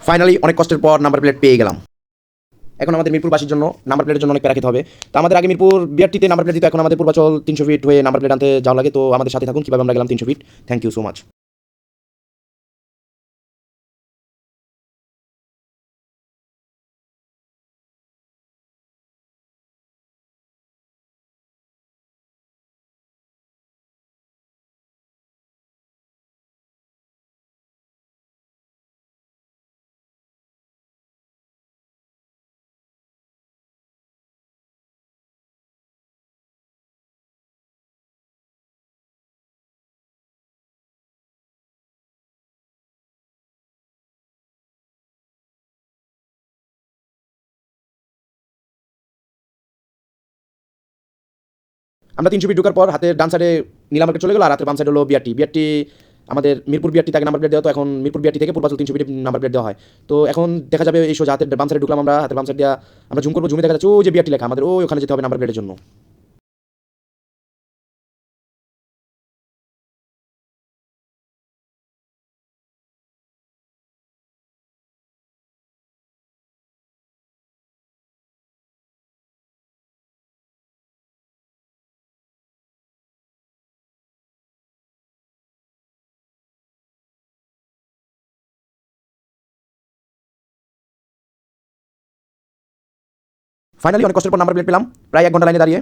Finally অনেক কষ্টের পর নাম্বার প্লেট পেয়ে গেলাম। এখন আমাদের মিরপুরবাসীর জন্য নাম্বার প্লেটের জন্য অনেক প্যারা খেতে হবে। তো আমাদের আগে মিরপুর বিআরটিতে নাম্বার প্লেট দিতে এখন আমাদের পূর্বাচল তিনশো ফিট হয়ে নাম্বার প্লেট আনতে যাওয়া লাগে। তো আমাদের সাথে থাকুন, কীভাবে আমরা গেলাম তিনশো feet thank you so much আমরা তিনশো ফিট ঢোকার পর হাতে ডান সাইডে নীলা চলে গেল আর হাতের বাম সাইড হলো বিআরটি। বিআরটি আমাদের মিরপুর বিআরটি তাকে নাম্বার প্লেট দেওয়া, তো এখন মিরপুর বিআরটি থেকে পূর্বাচল তিনশো ফিট নাম্বার প্লেট দেওয়া হয়। তো এখন দেখা যাবে এই হাতের বাম সাইডে ঢুকলাম আমরা, হাতের বাম সাইড দিয়ে আমরা জুম করব জুমে দেখা যাচ্ছে ও যে বিআরটি লেখা, আমাদের ওই ওখানে যেতে হবে নাম্বার প্লেটের জন্য। ফাইনালি অনেক কষ্টের পর নাম্বার প্লেট পেলাম। প্রায় এক ঘণ্টা লাইনে দাঁড়িয়ে।